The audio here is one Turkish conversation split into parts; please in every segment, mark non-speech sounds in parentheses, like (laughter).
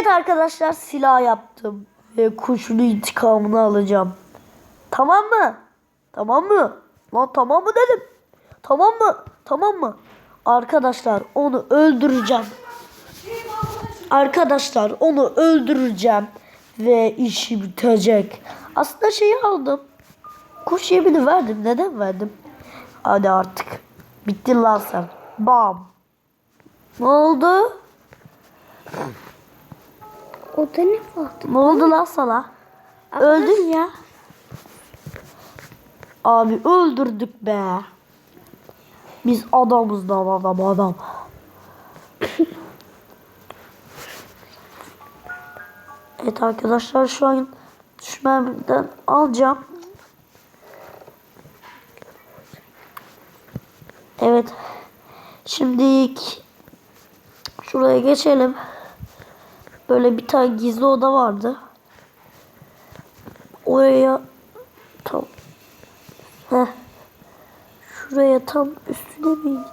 Evet arkadaşlar silah yaptım. Ve kuşun intikamını alacağım. Tamam mı? Tamam mı? Lan tamam mı dedim. Tamam mı? Tamam mı? Arkadaşlar onu öldüreceğim. Arkadaşlar onu öldüreceğim. Ve işi bitecek. Aslında şeyi aldım. Kuş yemini verdim. Neden verdim? Hadi artık. Bittin lan sen. Bam. Ne oldu? O da ne var? Ne oldu lan sana? Öldün ya. Abi öldürdük be. Biz adamız lan adam adam. (laughs) evet arkadaşlar şu an düşmemden alacağım. Evet. Şimdi şuraya geçelim. Böyle bir tane gizli oda vardı. Oraya tam Heh. Şuraya tam üstüne mi giderek?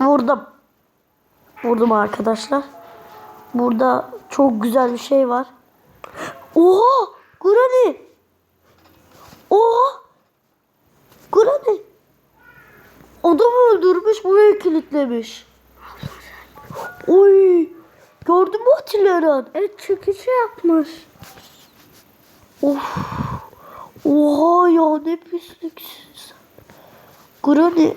Vurdum. Vurdum arkadaşlar. Burada çok güzel bir şey var. Oha! Granny! Oha! Granny! Adamı öldürmüş buraya kilitlemiş. Oy! Gördün mü Atilla'nın? Evet çekici yapmış. Of. Oha ya ne pisliksin sen. Granny.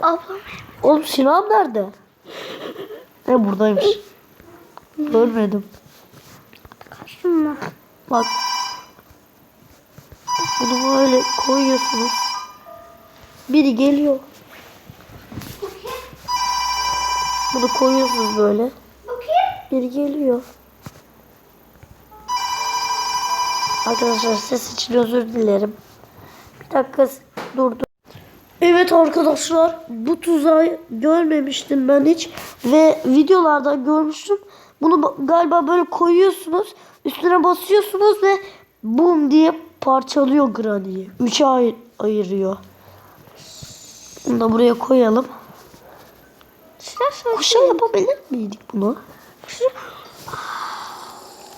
Ablam Oğlum silahım nerede? Ne buradaymış. Görmedim. kaçınma. Bak. Bunu böyle koyuyorsunuz. Biri geliyor. Bunu koyuyorsunuz böyle. Biri geliyor. Arkadaşlar ses için özür dilerim. Bir dakika durdu. Evet arkadaşlar bu tuzağı görmemiştim ben hiç ve videolarda görmüştüm. Bunu ba- galiba böyle koyuyorsunuz üstüne basıyorsunuz ve bum diye parçalıyor Granny'yi. Üçe ay- ayırıyor. Bunu da buraya koyalım. Şaşa Kuşa yapabilir miydik bunu?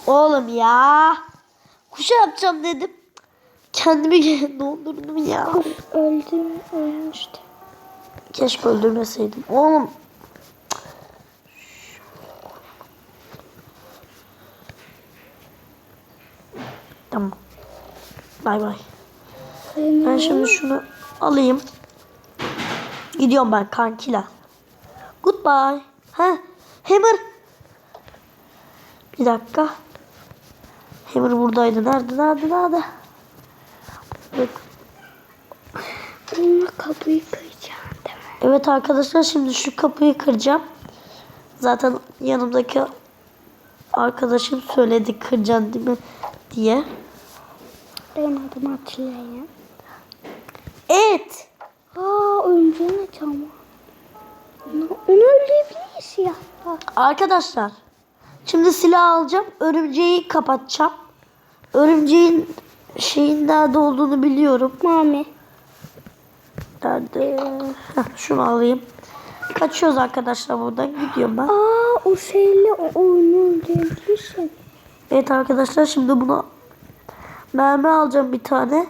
Oğlum ya. Kuşa yapacağım dedim. Kendimi (laughs) dondurdum ya. öldüm ölmüştü. Keşke öldürmeseydim. Oğlum. Tamam. Bay bay. Ben şimdi şunu alayım. Gidiyorum ben kankiler. Goodbye. Ha, Hammer. Bir dakika. Hammer buradaydı. Nerede? Nerede? Nerede? Bak. Bununla kapıyı kıracağım değil mi? Evet arkadaşlar şimdi şu kapıyı kıracağım. Zaten yanımdaki arkadaşım söyledi kıracaksın değil mi diye. Benim adım Atilla'ya. Evet. Aa oyuncağın açama. Onu öldürebiliriz ya. Arkadaşlar şimdi silah alacağım. Örümceği kapatacağım. Örümceğin şeyin nerede olduğunu biliyorum. Mami. Nerede? Heh, şunu alayım. Kaçıyoruz arkadaşlar buradan. Gidiyorum ben. Aa o şeyle o oyunu öldürebilirsin. Evet arkadaşlar şimdi buna mermi alacağım bir tane.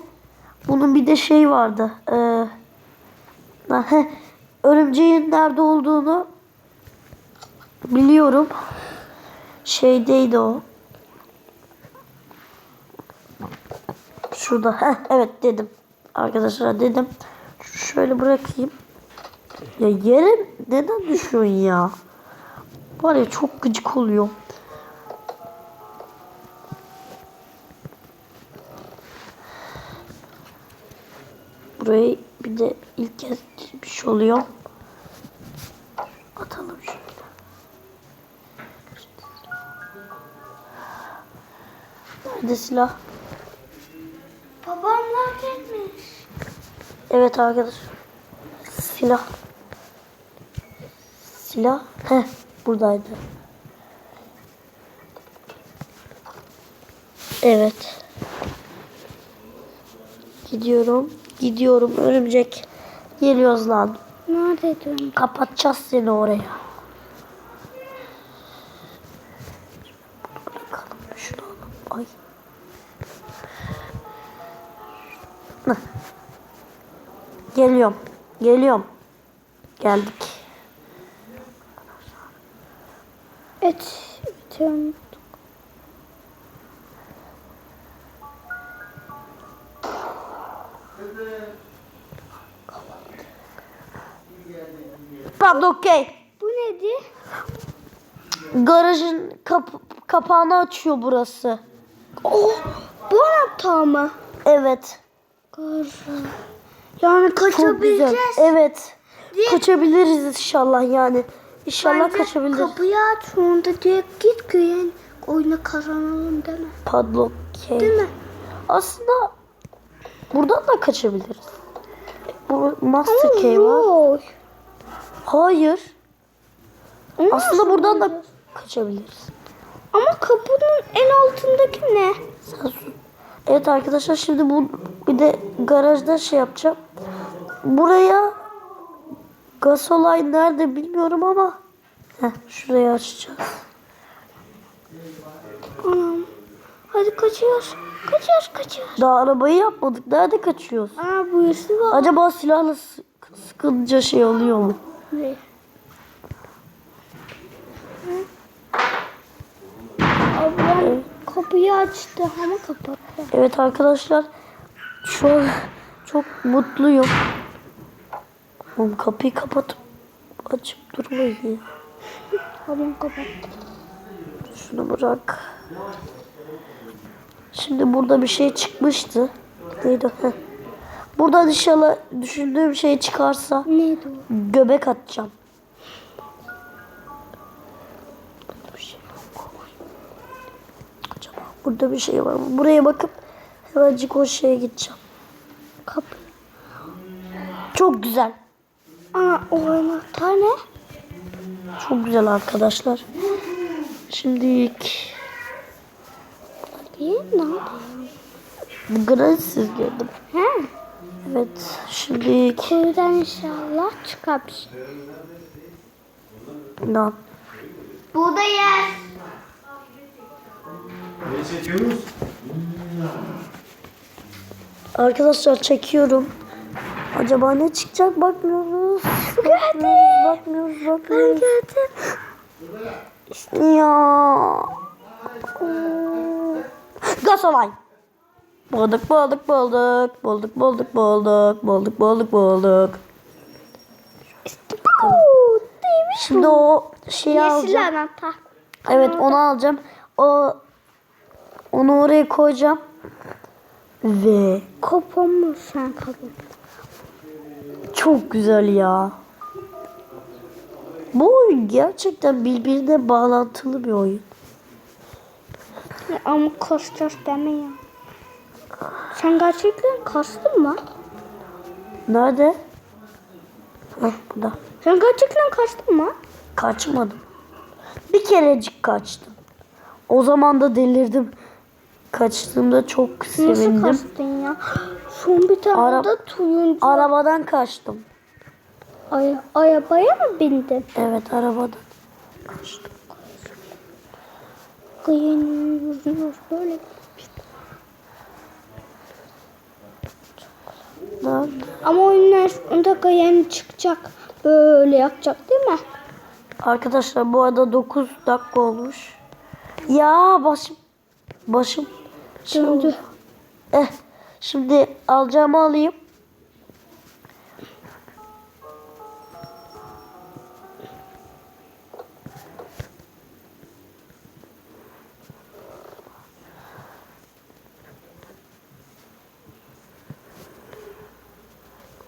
Bunun bir de şey vardı. Ee, örümceğin nerede olduğunu biliyorum. Şeydeydi o. Şurada. Heh, evet dedim. Arkadaşlar dedim. Şöyle bırakayım. Ya yere neden düşüyorsun ya? Var ya çok gıcık oluyor. Burayı bir de ilk kez bir şey oluyor. Atalım şöyle. Nerede silah? Babamlar gelmiş. Evet arkadaş. Silah. Silah. Heh buradaydı. Evet. Gidiyorum. Gidiyorum örümcek. Geliyoruz lan. Nerede diyorum? Kapatacağız seni oraya. Bakalım şunu alalım. Ay. Geliyorum. Geliyorum. Geldik. Et. Bitiyorum. Pardon okey. Bu neydi? Garajın kap- kapağını açıyor burası. Oh, bu anahtar mı? Evet. Garaj. Yani kaçabileceğiz. Evet. Diye- Kaçabiliriz inşallah yani. İnşallah Bence kaçabiliriz. Kapıyı aç sonra direkt git güyen oyunu kazanalım deme. Padlock key. Değil mi? Aslında buradan da kaçabiliriz. Bu master key var. Hayır. Onu Aslında buradan da kaçabiliriz. Ama kapının en altındaki ne? Sen sus. Evet arkadaşlar şimdi bu bir de garajda şey yapacağım. Buraya gasolay nerede bilmiyorum ama Heh, şurayı açacağız. Anam. Hadi kaçıyoruz. Kaçıyoruz kaçıyoruz. Daha arabayı yapmadık. Nerede kaçıyoruz? Aa bu yüzü var. Acaba silahla sık- sıkınca şey oluyor mu? Ne? Ablam kapıyı açtı ama kapattı. Evet arkadaşlar şu an çok mutluyum. Oğlum kapıyı kapatıp açıp durmayın. Ablam kapattı. Şunu bırak. Şimdi burada bir şey çıkmıştı. Neydi? Heh. Buradan inşallah düşündüğüm şey çıkarsa Neydi o? göbek atacağım. Bir şey yok. Acaba burada bir şey var mı? Buraya bakıp hemencik o şeye gideceğim. Kapı. Çok güzel. Aa o anahtar ne? Çok güzel arkadaşlar. Şimdi ilk nerede? bu gransiz girdim. He. Evet. Şimdi Kuyudan inşallah çıkar ne? Burada yer. Beni çekiyoruz. Arkadaşlar çekiyorum. Acaba ne çıkacak bakmıyoruz. Bakmıyoruz, bakmıyoruz, bakmıyoruz. İşte ya. Gasolay. Bulduk, bulduk, bulduk. Bulduk, bulduk, bulduk. Bulduk, bulduk, bulduk. Oo, değil Şimdi o şeyi Yeşil alacağım. anahtar. Evet onu alacağım. O onu oraya koyacağım. Ve Kopamıyor sen kapı. çok güzel ya. Bu oyun gerçekten birbirine bağlantılı bir oyun. Ama kasacağız deme ya. Sen gerçekten kastın mı? Nerede? Heh, burada. Sen gerçekten kastın mı? Kaçmadım. Bir kerecik kaçtım. O zaman da delirdim. Kaçtığımda çok Nasıl sevindim. kastın ya? Son bir tane Ara- da turuncu. Arabadan kaçtım. Ay, arabaya mı bindin? Evet arabadan kaçtım. Kıyınıyoruz böyle. Ama oyunun sonunda kıyın çıkacak. Böyle yapacak değil mi? Arkadaşlar bu arada 9 dakika olmuş. Ya başım başım oldu. Eh, şimdi alacağımı alayım.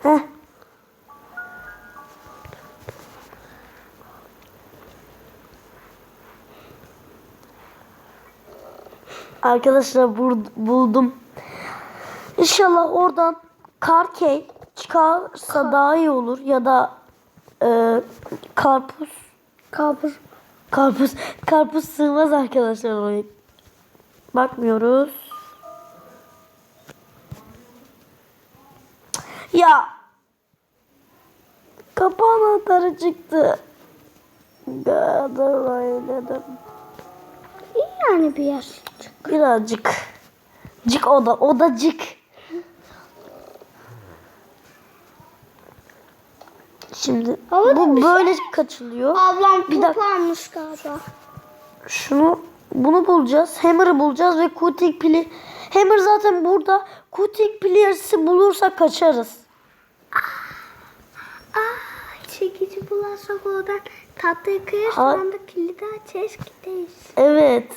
Heh. Arkadaşlar buldum. İnşallah oradan karkey çıkarsa daha iyi olur ya da e, karpuz Kabur. karpuz karpuz sığmaz arkadaşlar oraya. Bakmıyoruz. Ya Kapı anahtarı çıktı. Kadar oynadım. İyi yani bir yer. Birazcık. Cık oda. Odacık. Şimdi Havada bu bir şey- böyle kaçılıyor. Ablam Bir top dakika. almış galiba. Şunu bunu bulacağız. Hammer'ı bulacağız ve cutting pili. Hammer zaten burada. Cutting pliers bulursak kaçarız. Aa, çekici bularsak oradan tatlı yıkayır. Ha- Sonra da kilidi açarız gideriz. Evet.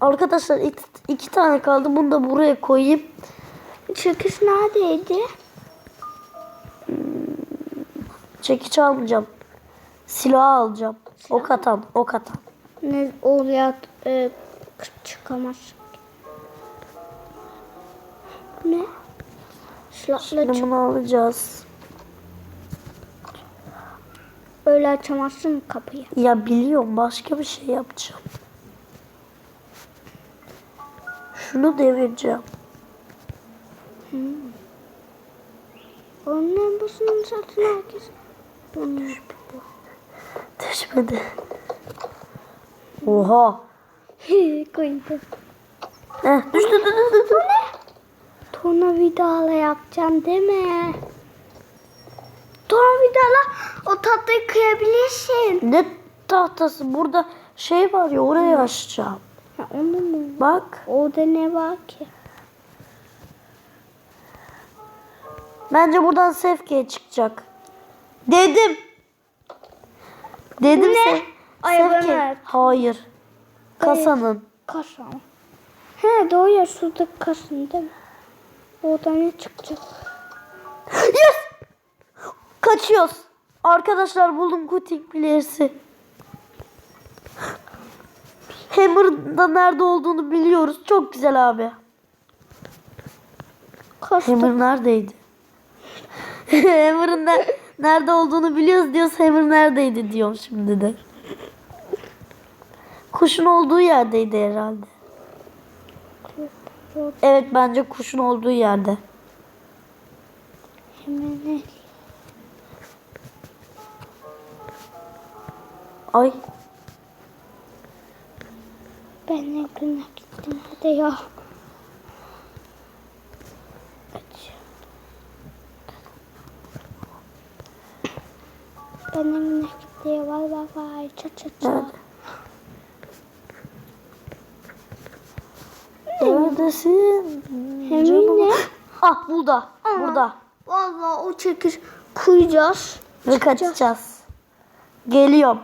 Arkadaşlar iki, iki tane kaldı. Bunu da buraya koyayım. Çekiş neredeydi? Çekiç almayacağım. Silah alacağım. Ok atan. Ok atan. Ne oraya e, çıkamaz. Ne? Silahla Şimdi çık. bunu alacağız. Öyle açamazsın kapıyı. Ya biliyorum başka bir şey yapacağım. Şunu devireceğim. Onun basının satın herkes. Onu Düşmedi. Oha. (laughs) koydu. Heh, düştü düştü düştü. düştü. Tornavidayla yapacağım değil mi? Tornavidayla o tatlıyı kıyabilirsin. Ne tahtası? Burada şey var ya orayı açacağım. Ha, onu mu? Bak. Orada ne var ki? Bence buradan Sefke'ye çıkacak. Dedim. Dedim Ne? Ayağına Sefke. Hayır. Kasanın. Kasa mı? He doğru ya şurada kasın değil mi? Orada ne çıkacak? Yes! Kaçıyoruz. Arkadaşlar buldum kutik player'si. Hammer'da nerede olduğunu biliyoruz. Çok güzel abi. Kasta. Hammer neredeydi? (laughs) Hammer'ın ne- nerede olduğunu biliyoruz diyoruz. Hammer neredeydi diyorum şimdi de. Kuşun olduğu yerdeydi herhalde. Evet bence kuşun olduğu yerde. Hemen Ay Ben ne günah gittim hadi ya. Aç. Ben ne günah gitti vay vay vay ça ça ça. nerede? Neredesin? Hemen ne? Ah burada. Burada. Valla o çekiş kuyacağız. Ve kaçacağız. Geliyorum.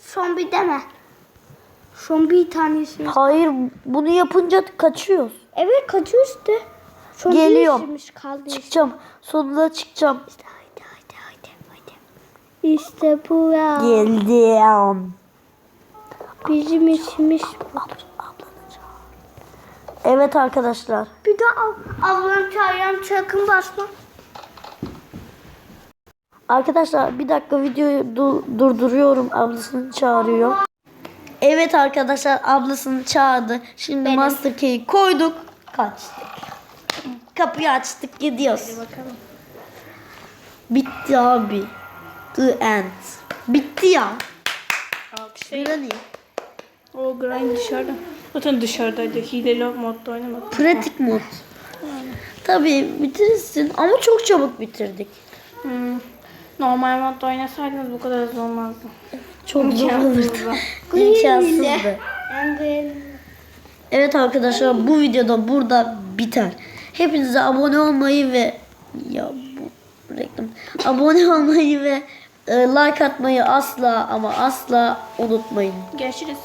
Son bir deme. Son bir tanesi. Hayır bunu yapınca kaçıyoruz. Evet kaçıyor işte. Son Geliyorum. kaldı işte. Çıkacağım. Sonunda çıkacağım. Haydi haydi haydi haydi. İşte bu ya. Geldim. Bizim işimiz bu. Evet arkadaşlar. Bir de ab ablam çağıran çakın basma. Arkadaşlar bir dakika videoyu du- durduruyorum. Ablasını çağırıyor. Evet arkadaşlar ablasını çağırdı. Şimdi Master Key'i koyduk. Kaçtık. Kapıyı açtık gidiyoruz. Bakalım. Bitti abi. The end. Bitti ya. Şey, o grind dışarıda. Zaten dışarıdaydı. Hileli modda oynamadım. Pratik mod. Tabii bitirirsin ama çok çabuk bitirdik. Hmm. Normal modda oynasaydınız bu kadar hızlı olmazdı. Çok zor olurdu. (laughs) İmkansızdı. Evet arkadaşlar bu videoda burada biter. Hepinize abone olmayı ve ya bu reklam. Abone olmayı ve e, like atmayı asla ama asla unutmayın. Görüşürüz.